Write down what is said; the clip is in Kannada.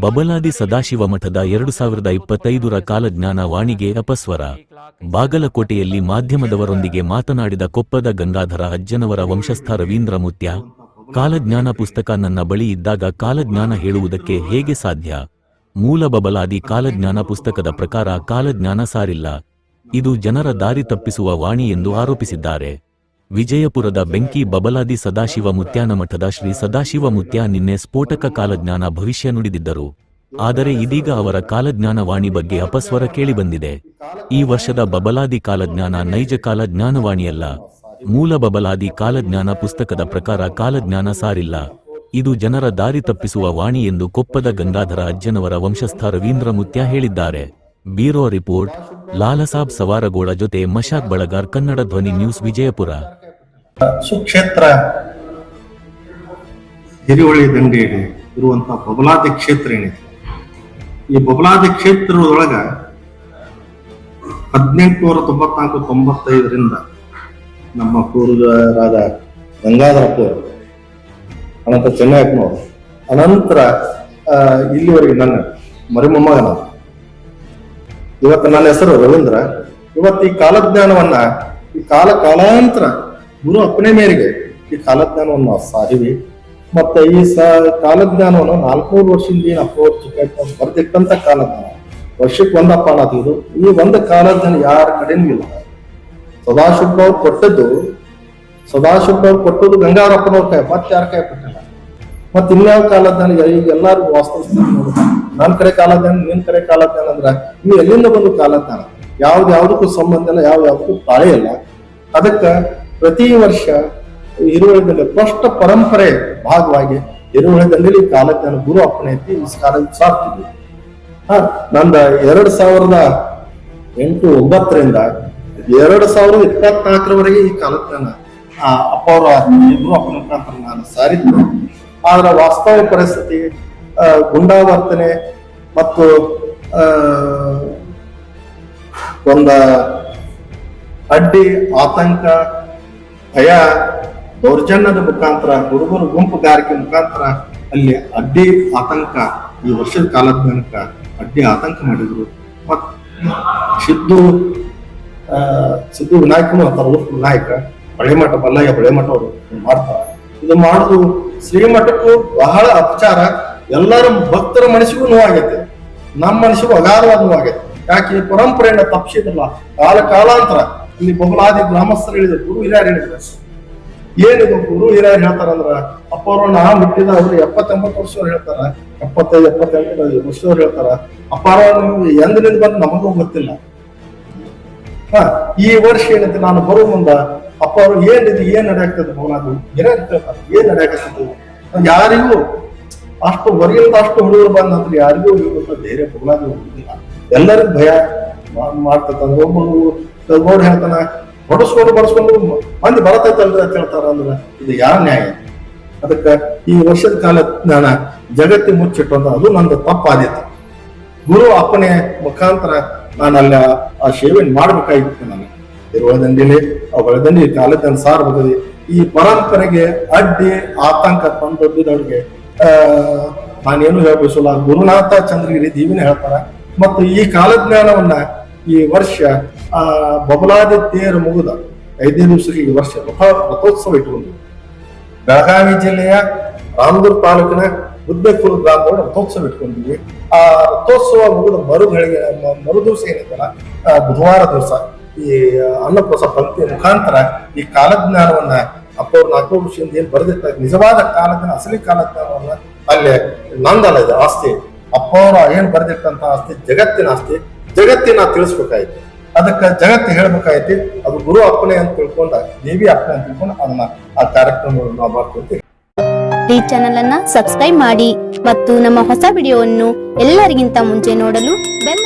ಬಬಲಾದಿ ಸದಾಶಿವ ಮಠದ ಎರಡು ಸಾವಿರದ ಇಪ್ಪತ್ತೈದರ ಕಾಲಜ್ಞಾನ ವಾಣಿಗೆ ಅಪಸ್ವರ. ಬಾಗಲಕೋಟೆಯಲ್ಲಿ ಮಾಧ್ಯಮದವರೊಂದಿಗೆ ಮಾತನಾಡಿದ ಕೊಪ್ಪದ ಗಂಗಾಧರ ಅಜ್ಜನವರ ವಂಶಸ್ಥ ರವೀಂದ್ರ ಮುತ್ಯ ಕಾಲಜ್ಞಾನ ಪುಸ್ತಕ ನನ್ನ ಬಳಿ ಇದ್ದಾಗ ಕಾಲಜ್ಞಾನ ಹೇಳುವುದಕ್ಕೆ ಹೇಗೆ ಸಾಧ್ಯ? ಮೂಲ ಬಬಲಾದಿ ಕಾಲಜ್ಞಾನ ಪುಸ್ತಕದ ಪ್ರಕಾರ ಕಾಲಜ್ಞಾನ ಸಾರಿಲ್ಲ. ಇದು ಜನರ ದಾರಿ ತಪ್ಪಿಸುವ ವಾಣಿ ಎಂದು ಆರೋಪಿಸಿದ್ದಾರೆ. ವಿಜಯಪುರದ ಬೆಂಕಿ ಬಬಲಾದಿ ಸದಾಶಿವ ಮುತ್ಯಾನ ಮಠದ ಶ್ರೀ ಸದಾಶಿವ ಮುತ್ಯ ನಿನ್ನೆ ಸ್ಫೋಟಕ ಕಾಲಜ್ಞಾನ ಭವಿಷ್ಯ ನುಡಿದಿದ್ದರು. ಆದರೆ ಇದೀಗ ಅವರ ಕಾಲಜ್ಞಾನ ವಾಣಿ ಬಗ್ಗೆ ಅಪಸ್ವರ ಕೇಳಿಬಂದಿದೆ. ಈ ವರ್ಷದ ಬಬಲಾದಿ ಕಾಲಜ್ಞಾನ ನೈಜ ಕಾಲಜ್ಞಾನವಾಣಿಯಲ್ಲ. ಮೂಲ ಬಬಲಾದಿ ಕಾಲಜ್ಞಾನ ಪುಸ್ತಕದ ಪ್ರಕಾರ ಕಾಲಜ್ಞಾನ ಸಾರಿಲ್ಲ. ಇದು ಜನರ ದಾರಿ ತಪ್ಪಿಸುವ ವಾಣಿ ಎಂದು ಕೊಪ್ಪದ ಗಂಗಾಧರ ಅಜ್ಜನವರ ವಂಶಸ್ಥ ರವೀಂದ್ರ ಮುತ್ಯ ಹೇಳಿದ್ದಾರೆ. ಬ್ಯೂರೋ ರಿಪೋರ್ಟ್, ಲಾಲಸಾಬ್ ಸವಾರಗೋಳ ಜೊತೆ ಮಶಾಕ್ ಬಳಗಾರ್ ಕನ್ನಡ ಧ್ವನಿ ನ್ಯೂಸ್ ವಿಜಯಪುರ. ಸುಕ್ಷೇತ್ರ ದಂಡೆ ದಂಡೆಯಲ್ಲಿ ಇರುವಂತಹ ಬಬಲಾದಿ ಕ್ಷೇತ್ರ ಏನಿದೆ? ಈ ಬಬಲಾದಿ ಕ್ಷೇತ್ರದೊಳಗ ಹದಿನೆಂಟುನೂರ ತೊಂಬತ್ನಾಲ್ಕು ತೊಂಬತ್ತೈದರಿಂದ ನಮ್ಮ ಪೂರ್ವಜರಾದ ಗಂಗಾಧರಪ್ಪವರು ಅನಂತರ ಚೆನ್ನಯ್ಯಪ್ಪನವರು ಅನಂತರ ಇಲ್ಲಿವರೆಗೆ ನನ್ನ ಮರಿಮೊಮ್ಮಗನ ಇವತ್ತು ನನ್ನ ಹೆಸರು ರವೀಂದ್ರ. ಇವತ್ತು ಈ ಕಾಲಜ್ಞಾನವನ್ನ, ಈ ಕಾಲ ಕಾಲಾಂತರ ಗುರು ಅಪ್ಪನೇ ಮೇರೆಗೆ ಈ ಕಾಲಜ್ಞಾನವನ್ನು ನಾವು ಸಾರಿವಿ. ಮತ್ತೆ ಈ ಸ ಕಾಲಜ್ಞಾನವನ್ನು ನಾಲ್ಕೂರು ವರ್ಷದಿಂದ ಏನು ಅಪ್ಪ ಚಿಕ್ಕ ಬರ್ದಿಟ್ಟಂತ ಕಾಲಜ್ಞಾನ. ವರ್ಷಕ್ಕೆ ಒಂದಪ್ಪ ಅನ್ನೋದು ಈ ಒಂದು ಕಾಲಜ್ಞಾನ ಯಾರ ಕಡೆನೂ ಇಲ್ಲ. ಸದಾಶಿವ ಅವ್ರು ಕೊಟ್ಟದ್ದು ಸದಾಶಿವ ಅವ್ರು ಕೊಟ್ಟದ್ದು ಗಂಗಾರಪ್ಪನವ್ರ ಕೈ, ಮತ್ತೆ ಯಾರ ಕೈ ಕೊಟ್ಟಿಲ್ಲ. ಮತ್ತೆ ಇನ್ಯಾವ ಕಾಲಜ್ಞಾನ ಈಗ ಎಲ್ಲಾರು ನೋಡು. ನನ್ನ ಕಡೆ ಕಾಲಜ್ಞಾನ ನಿನ್ನ ಕಡೆ ಕಾಲಜ್ಞಾನ ಅಂದ್ರ ನೀವು ಎಲ್ಲಿಂದ ಬಂದು ಕಾಲಜ್ಞಾನ? ಯಾವ್ದು ಯಾವ್ದಕ್ಕೂ ಸಂಬಂಧ ಇಲ್ಲ ಯಾವ ಯಾವ್ದಕ್ಕೂ ತಾಳೆ ಇಲ್ಲ. ಅದಕ್ಕ ಪ್ರತಿ ವರ್ಷ ಹಿರುವಳಿದಲ್ಲಿ ಸ್ಪಷ್ಟ ಪರಂಪರೆ ಭಾಗವಾಗಿ ಹಿರುವಳಿದಲ್ಲಿ ಕಾಲಜ್ಞಾನ ಗುರು ಅಪ್ಪಣೆ ಐತಿ ಈ ಕಾಲ ಸಾಕ್ತಿದ್ವಿ ಹಾ, ನಂದ ಎರಡ್ ಸಾವಿರದ ಎಂಟು ಒಂಬತ್ತರಿಂದ ಎರಡ್ ಸಾವಿರದ ಇಪ್ಪತ್ನಾಲ್ಕರವರೆಗೆ ಈ ಕಾಲಜ್ಞಾನ ಆ, ಅಪ್ಪ ಗುರು ಅಪ್ಪನ ಮುಖಾಂತರ ನಾನು ಸಾರಿದ್ದು. ಆದ್ರ ವಾಸ್ತವ ಪರಿಸ್ಥಿತಿ ಗುಂಡಾವರ್ತನೆ ಮತ್ತು ಒಂದ ಅಡ್ಡಿ, ಆತಂಕ ಭಯ ದೌರ್ಜನ್ಯದ ಮುಖಾಂತರ, ಹುಡುಗರು ಗುಂಪುಗಾರಿಕೆ ಮುಖಾಂತರ ಅಲ್ಲಿ ಅಡ್ಡಿ ಆತಂಕ, ಈ ವರ್ಷದ ಕಾಲದ ತನಕ ಅಡ್ಡಿ ಆತಂಕ ಮಾಡಿದ್ರು. ಮತ್ ಸಿದ್ದು ಸಿದ್ದು ವಿನಾಯಕನು ಅಂತಾರ ವಿನಾಯಕ. ಹೊಳೆಮಠ ಬಲ್ಲಯ್ಯ ಹೊಳೆಮಠ ಅವರು ಮಾಡ್ತಾರೆ. ಇದು ಮಾಡುದು ಶ್ರೀಮಠಕ್ಕೂ ಬಹಳ ಅಪಚಾರ. ಎಲ್ಲರ ಭಕ್ತರ ಮನಸ್ಸಿಗೂ ನೋವಾಗೈತೆ. ನಮ್ಮ ಮನಸ್ಸಿಗೂ ಅಗಾಧವಾದ ನೋವಾಗೈತೆ. ಯಾಕೆ ಪರಂಪರೆಯನ್ನ ತಪ್ಪಿಸಿದ್ರಲ್ಲ ಕಾಲ ಕಾಲಾಂತರ ಇಲ್ಲಿ ಬಹುಲಾದಿ ಗ್ರಾಮಸ್ಥರು ಹೇಳಿದ ಗುರು ಹಿರಿಯರು ಹೇಳಿದ್ರು. ಏನಿದು ಗುರು ಹಿರಿಯರು ಹೇಳ್ತಾರಂದ್ರ ಅಪ್ಪ ಅವರು ನಾ ಹುಟ್ಟಿದ ಅವ್ರು ಎಪ್ಪತ್ತೆಂಬತ್ತು ವರ್ಷವ್ರು ಹೇಳ್ತಾರ. ಎಪ್ಪತ್ತೈದು, ಎಪ್ಪತ್ತೆಂಟು ವರ್ಷದವ್ರು ಹೇಳ್ತಾರ. ಅಪ್ಪಾರ, ನೀವು ಎಂದಿನಿಂದ ಬಂದು ನಮಗೂ ಗೊತ್ತಿಲ್ಲ. ಹ, ಈ ವರ್ಷ ಏನಂತೆ ನಾನು ಬರೋ ಮುಂದ ಅಪ್ಪ ಅವರು ಏನಿದೆ ಏನ್ ನಡೆಯಾಗ್ತದೆ ಭವನದು ಹಿರಿಯರು ಏನ್ ನಡೆಯಾಕತ್ತದು? ಯಾರಿಗೂ ಅಷ್ಟು ಹೊರಗಿಂದ ಅಷ್ಟು ಹುಡುಗರು ಬಂದ್ರೆ ಯಾರಿಗೂ ಧೈರ್ಯ ಭವನಾದು ಹೋಗುದಿಲ್ಲ ಎಲ್ಲರಿಗೂ ಭಯ. ಮಾ- ಒಬ್ಬ ನೋಡಿ ಹೇಳ್ತಾನ ಬಡಿಸ್ಕೊಂಡು ಬಡಿಸ್ಕೊಂಡು ಮಂದಿ ಬರತೈತಲ್ರಿ ಅಂತ ಹೇಳ್ತಾರ ಅಂದ್ರೆ ಇದು ಯಾವ ನ್ಯಾಯ? ಅದಕ್ಕ ಈ ವರ್ಷದ ಕಾಲ ಜ್ಞಾನ ಜಗತ್ತಿ ಮುಚ್ಚಿಟ್ಟು ಅದು ನಂದು ತಪ್ಪಾದಿತ್ತು ಗುರು ಅಪ್ಪನೆ ಮುಖಾಂತರ ನಾನು ಆ- ಸೇವೆ ಮಾಡ್ಬೇಕಾಗಿತ್ತು ನಾನು ಇರುವುದಂಡಿಲಿ ಆ ತನ್ನ ಕಾಲದ ಸಾರಬಹುದು ಈ ಪರಂಪರೆಗೆ ಅಡ್ಡಿ ಆತಂಕ ತಂದೊಡ್ಡಿದವ್ರಿಗೆ ಆ, ನಾನೇನು ಹೇಳಬಯಸಲ್ಲ ಗುರುನಾಥ ಚಂದ್ರಗಿರಿ ದೀವಿನ ಹೇಳ್ತಾರ. ಮತ್ತು ಈ ಕಾಲಜ್ಞಾನವನ್ನ ಈ ವರ್ಷ, ಆ ಬಬಲಾದಿ ತೇರು ಮುಗಿದ ಐದನೇ ದಿವಸಕ್ಕೆ ಈ ವರ್ಷ ರಥ, ರಥೋತ್ಸವ ಇಟ್ಟುಕೊಂಡು ಬೆಳಗಾವಿ ಜಿಲ್ಲೆಯ ರಾಮದುರ್ ತಾಲೂಕಿನ ಮುದ್ದೆಕೂರು ಗ್ರಾಮದಲ್ಲಿ ರಥೋತ್ಸವ ಇಟ್ಕೊಂಡಿದ್ವಿ. ಆ ರಥೋತ್ಸವ ಮುಗಿದ ಮರುಗಳಿಗೆ ಮರು ದಿವಸ ಬುಧವಾರ ದಿವಸ ಈ ಅನ್ನಪ್ರಸ ಪಂಕ್ತಿಯ ಮುಖಾಂತರ ಈ ಕಾಲಜ್ಞಾನವನ್ನ ಅಪ್ಪವ್ರ ನಾಲ್ಕು ವರ್ಷದಿಂದ ಏನ್ ಬರೆದಿತ್ತ ನಿಜವಾದ ಕಾಲಜ್ಞಾನ, ಅಸಲಿ ಕಾಲಜ್ಞಾನವನ್ನ ಅಲ್ಲಿ ನಂದಲ್ಲ ಇದೆ ಆಸ್ತಿ. ಅಪ್ಪ ಅವ್ರ ಏನ್ ಬರೆದಿಟ್ಟಂತ ಆಸ್ತಿ, ಜಗತ್ತಿನ ಆಸ್ತಿ. ಜಗತ್ತಿನ ತಿಳಿಸ್ಬೇಕಾಯ್ತು. ಅದಕ್ಕೆ ಜಗತ್ತು ಹೇಳ್ಬೇಕಾಯ್ತಿ, ಅದು ಗುರು ಅಪ್ಪಣೆ ಅಂತ ತಿಳ್ಕೊಂಡ, ದೇವಿ ಅಪ್ಪಣೆ ಅಂತ ತಿಳ್ಕೊಂಡು ಅದನ್ನ ಆ ಕಾರ್ಯಕ್ರಮವನ್ನು ನಾವು ಮಾಡ್ಕೊಳ್ತೀವಿ. ಈ ಚಾನೆಲ್ ಅನ್ನ ಸಬ್ಸ್ಕ್ರೈಬ್ ಮಾಡಿ, ಮತ್ತು ನಮ್ಮ ಹೊಸ ವಿಡಿಯೋವನ್ನು ಎಲ್ಲರಿಗಿಂತ ಮುಂಚೆ ನೋಡಲು ಬೆಲ್